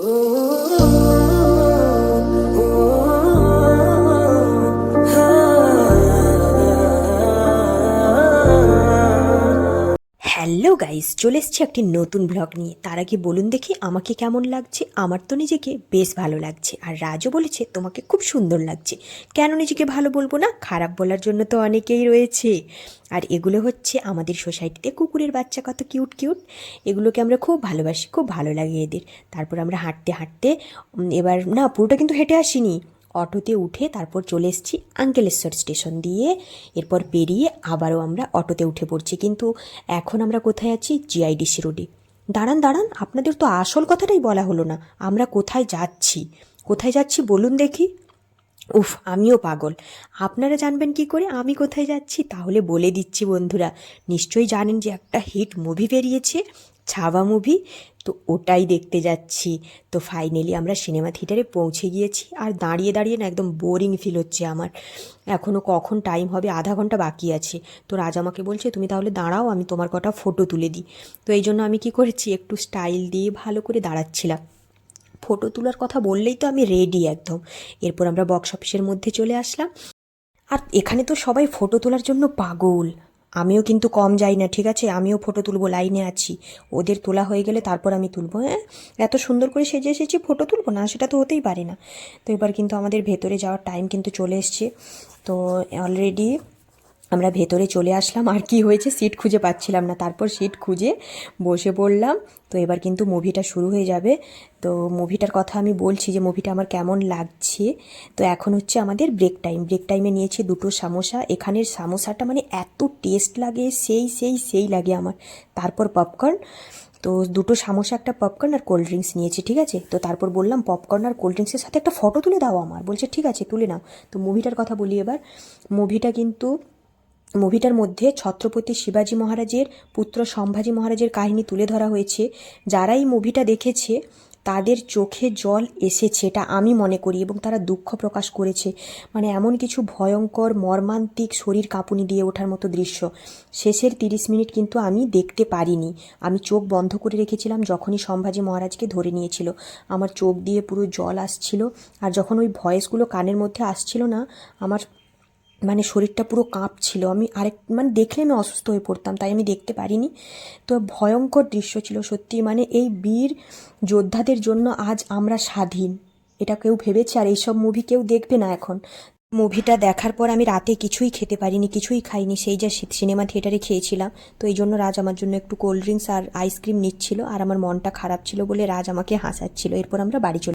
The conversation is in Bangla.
Ooh. গাইস চলে এসছি একটি নতুন ব্লগ নিয়ে। তার আগে বলুন দেখি আমাকে কেমন লাগছে? আমার তো নিজেকে বেশ ভালো লাগছে। আর রাজও বলেছে, তোমাকে খুব সুন্দর লাগছে। কেন নিজেকে ভালো বলব না? খারাপ বলার জন্য তো অনেকেই রয়েছে। আর এগুলো হচ্ছে আমাদের সোসাইটিতে কুকুরের বাচ্চা কত কিউট কিউট এগুলোকে আমরা খুব ভালোবাসি, খুব ভালো লাগে এদের। তারপর আমরা হাঁটতে হাঁটতে এবার না, পুরোটা কিন্তু হেঁটে আসিনি। অটোতে উঠে তারপর চলে এসেছি আঙ্কেলেশ্বর স্টেশন দিয়ে। এরপর পেরিয়ে আবারও আমরা অটোতে উঠে পড়ছি। কিন্তু এখন আমরা কোথায় আছি? জিআইডিসি রোডে। দাঁড়ান দাঁড়ান, আপনাদের তো আসল কথাটাই বলা হলো না। আমরা কোথায় যাচ্ছি? কোথায় যাচ্ছি বলুন দেখি। উফ, আমিও পাগল। আপনারা জানবেন কি করে? আমি কোথায় যাচ্ছি? তাহলে বলে দিচ্ছি বন্ধুরা। নিশ্চয়ই জানেন যে একটা হিট মুভি বেরিয়েছে ছাবা মুভি। তো ওটাই দেখতে যাচ্ছি। তো ফাইনালি আমরা সিনেমা থিয়েটারে পৌঁছে গিয়েছি। আর দাঁড়িয়ে দাঁড়িয়ে না একদম বোরিং ফিল হচ্ছে আমার। এখনও কখন টাইম হবে? আধা ঘণ্টা বাকি আছে। তো রাজ আমাকে বলছে, তুমি তাহলে দাঁড়াও, আমি তোমার কটা ফটো তুলে দিই। তো এই জন্য আমি কি করেছি? একটু স্টাইল দিয়ে ভালো করে দাঁড়াচ্ছিলাম। ফটো তোলার কথা বললেই তো আমি রেডি একদম। এরপর আমরা বক্স অফিসের মধ্যে চলে আসলাম। আর এখানে তো সবাই ফটো তোলার জন্য পাগল। আমিও কিন্তু কম যাই না, ঠিক আছে? আমিও ফটো তুলবো লাইনে আছি। ওদের তোলা হয়ে গেলে তারপর আমি তুলবো হ্যাঁ? এত সুন্দর করে সেজে এসেছি ফটো তুলবো না, সেটা তো হতেই পারে না। তো এবার কিন্তু আমাদের ভেতরে যাওয়ার টাইম কিন্তু চলে এসছে। তো অলরেডি আমরা ভেতরে চলে আসলাম, আর কি হয়েছে সিট খুঁজে পাচ্ছিলাম না। তারপর সিট খুঁজে বসে পড়লাম। তো এবার কিন্তু মুভিটা শুরু হয়ে যাবে। তো মুভিটার কথা আমি বলছি যে মুভিটা আমার কেমন লাগছে। তো এখন হচ্ছে আমাদের ব্রেক টাইম ব্রেক টাইমে নিয়েছি দুটো সামোসা। এখানের সামোসাটা মানে এত টেস্ট লাগে, সেই সেই সেই লাগে আমার। তারপর পপকর্ন তো দুটো সামোসা, একটা পপকর্ন আর কোল্ড ড্রিঙ্কস নিয়েছি, ঠিক আছে? তো তারপর বললাম পপকর্ন আর কোল্ড ড্রিঙ্কসের সাথে একটা ফটো তুলে দাও আমার। বলছে, ঠিক আছে, তুলে নাও। তো মুভিটার কথা বলি এবার। মুভিটা কিন্তু মুভিটার মধ্যে ছত্রপতি শিবাজি মহারাজের পুত্র সম্ভাজি মহারাজের কাহিনী তুলে ধরা হয়েছে। যারা এই মুভিটা দেখেছে, তাদের চোখে জল এসেছে, এটা আমি মনে করি এবং তারা দুঃখ প্রকাশ করেছে। মানে এমন কিছু ভয়ঙ্কর, মর্মান্তিক শরীর কাঁপুনি দিয়ে ওঠার মতো দৃশ্য। শেষের তিরিশ মিনিট কিন্তু আমি দেখতে পারিনি। আমি চোখ বন্ধ করে রেখেছিলাম যখনই সম্ভাজি মহারাজকে ধরে নিয়েছিল। আমার চোখ দিয়ে পুরো জল আসছিল। আর যখন ওই ভয়েসগুলো কানের মধ্যে আসছিল না, আমার মানে শরীরটা পুরো কাঁপছিল। আমি আরেক মানে দেখলে আমি অসুস্থ হয়ে পড়তাম, তাই আমি দেখতে পারিনি। তো ভয়ঙ্কর দৃশ্য ছিল সত্যি মানে এই বীর যোদ্ধাদের জন্য আজ আমরা স্বাধীন। এটা কেউ ভেবেছে, আর এইসব মুভি কেউ দেখবে না এখন। মুভিটা দেখার পর আমি রাতে কিছুই খেতে পারিনি, কিছুই খাইনি। সেই যা সিনেমা থিয়েটারে খেয়েছিলাম, তো এই জন্য রাজ আমার জন্য একটু কোল্ড ড্রিঙ্কস আর আইসক্রিম নিচ্ছিল, আর আমার মনটা খারাপ ছিল বলে রাজ আমাকে হাসাচ্ছিল। এরপর আমরা বাড়ি চলে